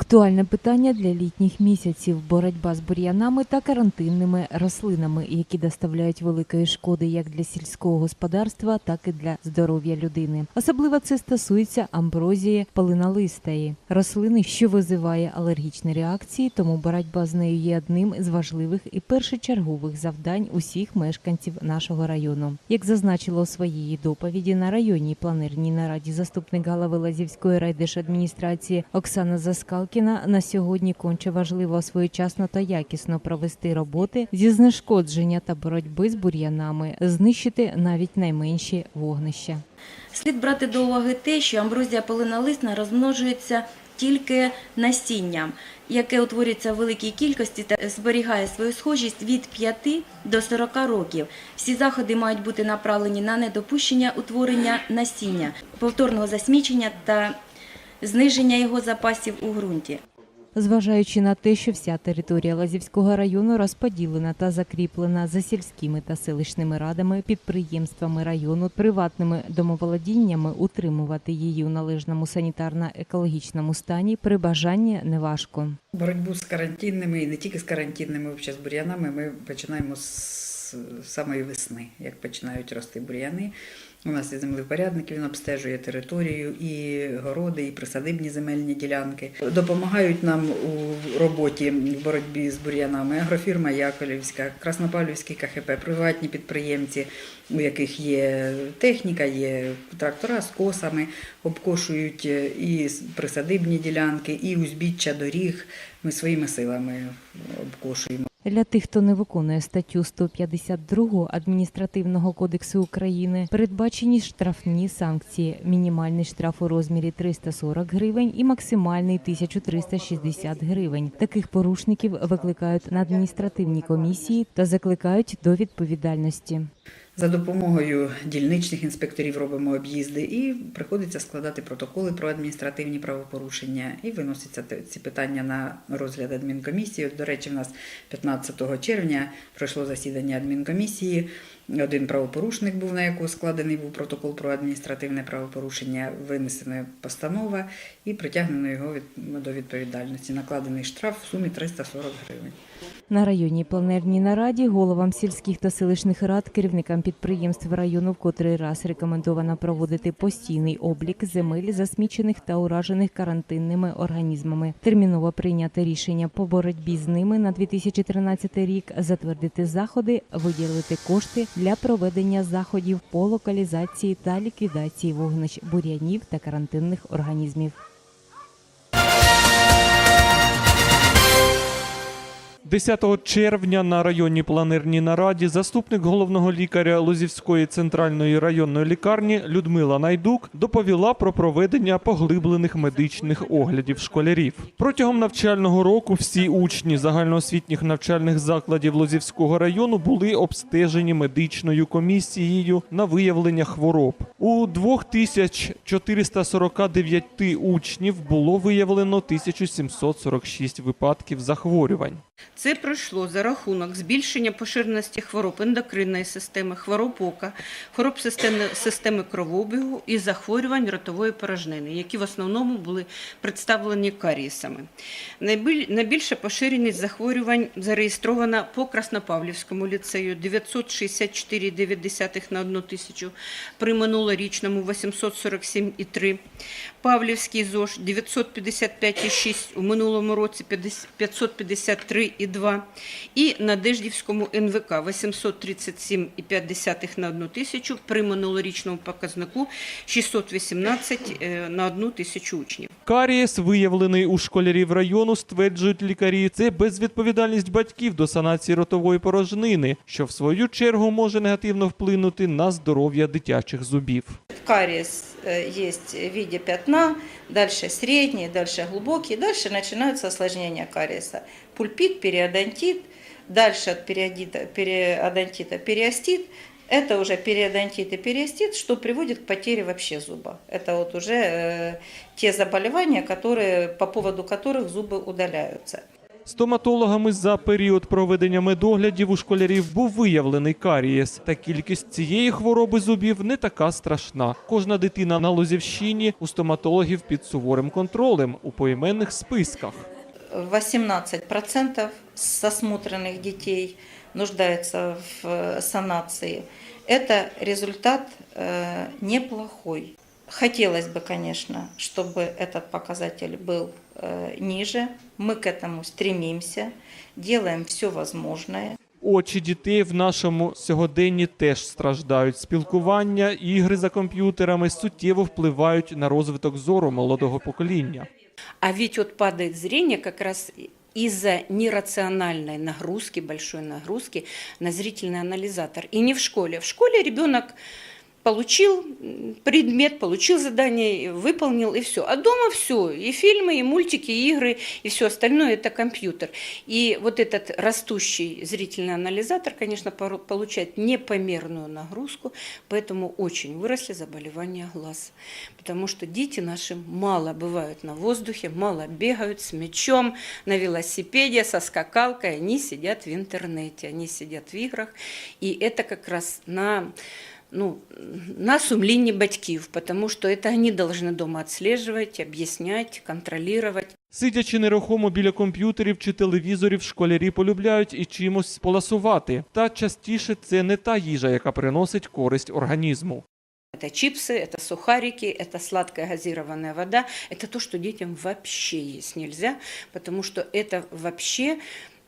Актуальне питання для літніх місяців боротьба з бур'янами та карантинними рослинами, які доставляють великої шкоди як для сільського господарства, так і для здоров'я людини. Особливо це стосується амброзії полинолистої рослини, що визиває алергічні реакції, тому боротьба з нею є одним з важливих і першочергових завдань усіх мешканців нашого району. Як зазначила у своїй доповіді на районній планерній нараді заступник голови Лазівської райдержадміністрації Оксана Заскалкіна, на сьогодні конче важливо своєчасно та якісно провести роботи зі знешкодження та боротьби з бур'янами, знищити навіть найменші вогнища. Слід брати до уваги те, що амброзія полинолисна розмножується тільки насінням, яке утворюється в великій кількості та зберігає свою схожість від 5 до 40 років. Всі заходи мають бути направлені на недопущення утворення насіння, повторного засмічення та зниження його запасів у ґрунті. Зважаючи на те, що вся територія Лазівського району розподілена та закріплена за сільськими та селищними радами, підприємствами району, приватними домоволодіннями, утримувати її у належному санітарно-екологічному стані при бажанні неважко. Боротьбу з карантинними і не тільки з карантинними, взагалі з бур'янами ми починаємо з самої весни, як починають рости бур'яни. У нас є землевпорядник, він обстежує територію, і городи, і присадибні земельні ділянки. Допомагають нам у роботі в боротьбі з бур'янами агрофірма Яковлівська, Краснопавлівський КХП, приватні підприємці, у яких є техніка, є трактора з косами, обкошують і присадибні ділянки, і узбіччя доріг. Ми своїми силами обкошуємо. Для тих, хто не виконує статтю 152 адміністративного кодексу України, передбачені штрафні санкції. Мінімальний штраф у розмірі 340 гривень і максимальний 1360 гривень. Таких порушників викликають на адміністративні комісії та закликають до відповідальності. За допомогою дільничних інспекторів робимо об'їзди і приходиться складати протоколи про адміністративні правопорушення і виносяться ці питання на розгляд адмінкомісії. От, До речі, в нас 15 червня пройшло засідання адмінкомісії. Один правопорушник був, на якого складений був протокол про адміністративне правопорушення, винесена постанова і притягнено його до відповідальності. Накладений штраф в сумі 340 гривень. На районній планерній нараді головам сільських та селищних рад, керівникам підприємств району в котрий раз рекомендовано проводити постійний облік земель, засмічених та уражених карантинними організмами. Терміново прийняти рішення по боротьбі з ними на 2013 рік, затвердити заходи, виділити кошти для проведення заходів по локалізації та ліквідації вогнищ бур'янів та карантинних організмів. 10 червня на районній планерній нараді заступник головного лікаря Лозівської центральної районної лікарні Людмила Найдук доповіла про проведення поглиблених медичних оглядів школярів. Протягом навчального року всі учні загальноосвітніх навчальних закладів Лозівського району були обстежені медичною комісією на виявлення хвороб. У 2449 учнів було виявлено 1746 випадків захворювань. Це пройшло за рахунок збільшення поширеності хвороб ендокринної системи, хвороб ока, хвороб системи, системи кровообігу і захворювань ротової порожнини, які в основному були представлені карієсами. Найбіль- Найбільша поширеність захворювань зареєстрована по Краснопавлівському ліцею 964,9 на 1 тисячу, при минулорічному 847,3, Павлівський ЗОЖ 955,6, у минулому році 50 553,2 і Надеждівському НВК 837,5 на 1 тисячу, при минулорічному показнику 618 е, на 1 тисячу учнів. Карієс, виявлений у школярів району, стверджують лікарі, це безвідповідальність батьків до санації ротової порожнини, що в свою чергу може негативно вплинути на здоров'я дитячих зубів. кариес э, есть в виде пятна, дальше средний, дальше глубокий, дальше начинаются осложнения кариеса. Пульпит, периодонтит, дальше от периодита, периодонтита периостит, это уже периодонтит и периостит, что приводит к потере вообще зуба. Это вот уже э, те заболевания, которые, по поводу которых зубы удаляются. Стоматологами за період проведення медоглядів у школярів був виявлений карієс. Та кількість цієї хвороби зубів не така страшна. Кожна дитина на Лозівщині у стоматологів під суворим контролем у поіменних списках. 18% с осмотренных детей нуждаются в э, санации. Это результат э, неплохой. Хотелось бы, конечно, чтобы этот показатель был э, ниже. Мы к этому стремимся, делаем все возможное. Очі дітей в нашому сьогоденні теж страждають. Спілкування, ігри за комп'ютерами суттєво впливають на розвиток зору молодого покоління. А ведь вот падает зрение как раз из-за нерациональной нагрузки, большой нагрузки на зрительный анализатор. И не в школе. В школе ребенок получил предмет, получил задание, выполнил и все. А дома все, и фильмы, и мультики, и игры, и все остальное это компьютер. И вот этот растущий зрительный анализатор, конечно, получает непомерную нагрузку, поэтому очень выросли заболевания глаз. Потому что дети наши мало бывают на воздухе, мало бегают с мячом, на велосипеде, со скакалкой. Они сидят в интернете, они сидят в играх. И это как раз на ну, на сумлінні батьків, потому что это они должны дома отслеживать, объяснять, контролировать. Сидячи нерухомо біля комп'ютерів чи телевізорів, школярі полюбляють і чимось поласувати. Та частіше це не та їжа, яка приносить користь організму. Это чипсы, это сухарики, это сладкая газированная вода. Это то, что детям вообще есть нельзя, потому что это вообще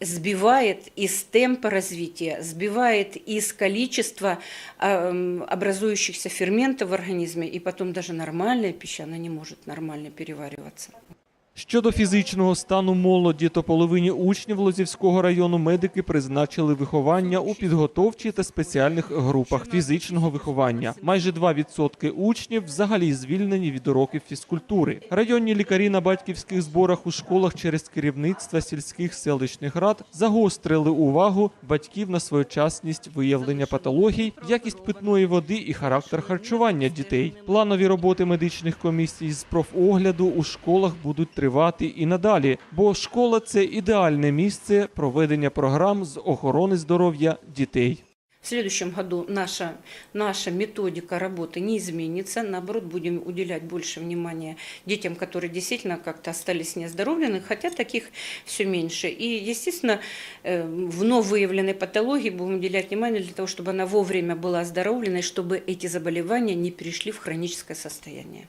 сбивает из темпа развития, сбивает из количества эм, образующихся ферментов в организме, и потом даже нормальная пища, она не может нормально перевариваться. Щодо фізичного стану молоді, то половині учнів Лозівського району медики призначили виховання у підготовчій та спеціальних групах фізичного виховання. Майже 2% учнів взагалі звільнені від уроків фізкультури. Районні лікарі на батьківських зборах у школах через керівництва сільських селищних рад загострили увагу батьків на своєчасність виявлення патологій, якість питної води і характер харчування дітей. Планові роботи медичних комісій з профогляду у школах будуть тривати і надалі, бо школа це ідеальне місце проведення програм з охорони здоров'я дітей. В следующем году наша, наша методика работы не изменится. Наоборот, будем уделять больше внимания детям, которые действительно как-то остались неоздоровлены, хотя таких все меньше. И, естественно, э, вновь выявленной патологии будем уделять внимание для того, чтобы она вовремя была оздоровлена, и чтобы эти заболевания не перешли в хроническое состояние.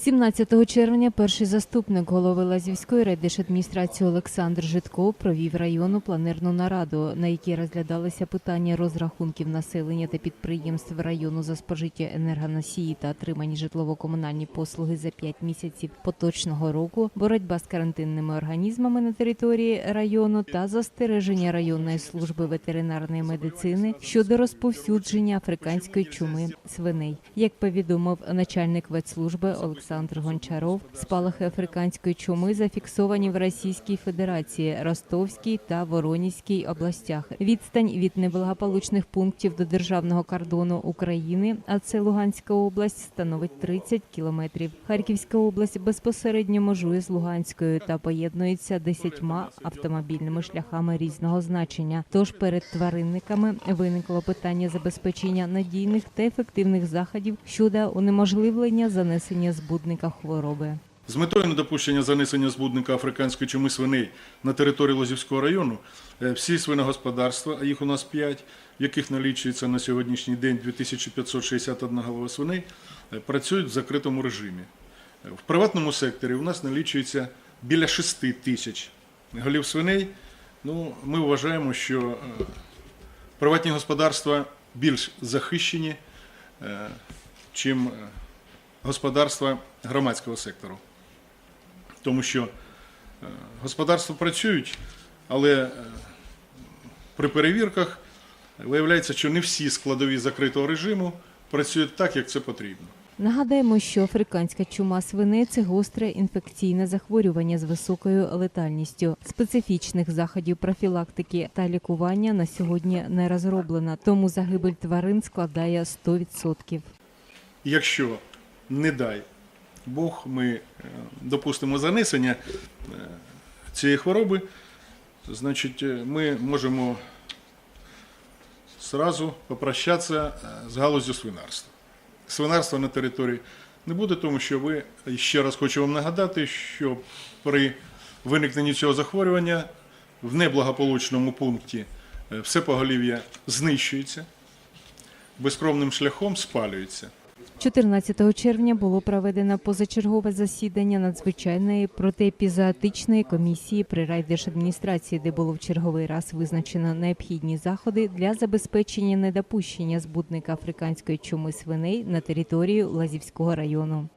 17 червня перший заступник голови Лазівської райдержадміністрації Олександр Житков провів районну планерну нараду, на якій розглядалися питання розрахунків населення та підприємств району за спожиття енергоносії та отримані житлово-комунальні послуги за 5 місяців поточного року, боротьба з карантинними організмами на території району та застереження районної служби ветеринарної медицини щодо розповсюдження африканської чуми свиней. Як повідомив начальник ветслужби Олександр Гончаров, спалахи африканської чуми зафіксовані в Російській Федерації, Ростовській та Воронізькій областях. Відстань від неблагополучних пунктів до державного кордону України, а це Луганська область, становить 30 кілометрів. Харківська область безпосередньо межує з Луганською та поєднується десятьма автомобільними шляхами різного значення. Тож перед тваринниками виникло питання забезпечення надійних та ефективних заходів щодо унеможливлення занесення збудника хвороби. З метою недопущення занесення збудника африканської чуми свиней на територію Лозівського району е, всі свиногосподарства, а їх у нас 5, в яких налічується на сьогоднішній день 2561 голова свиней, працюють в закритому режимі. Е, В приватному секторі у нас налічується біля 6 тисяч голів свиней. Ну, ми вважаємо, що е, приватні господарства більш захищені, чим господарства громадського сектору тому що е, господарства працюють, але е, при перевірках виявляється, що не всі складові закритого режиму працюють так, як це потрібно. Нагадаємо, що африканська чума свиней це гостре інфекційне захворювання з високою летальністю. Специфічних заходів профілактики та лікування на сьогодні не розроблено, тому загибель тварин складає 100%. Якщо, не дай Бог, ми е, допустимо занесення е, цієї хвороби, значить, е, ми можемо сразу попрощатися з галузю свинарства. Свинарства на території не буде, тому що ви ще раз хочу вам нагадати, що при виникненні цього захворювання в неблагополучному пункті все поголів'я знищується, безкровним шляхом спалюється. 14 червня було проведено позачергове засідання надзвичайної протиепізоотичної комісії при райдержадміністрації, де було в черговий раз визначено необхідні заходи для забезпечення недопущення збудника африканської чуми свиней на територію Лазівського району.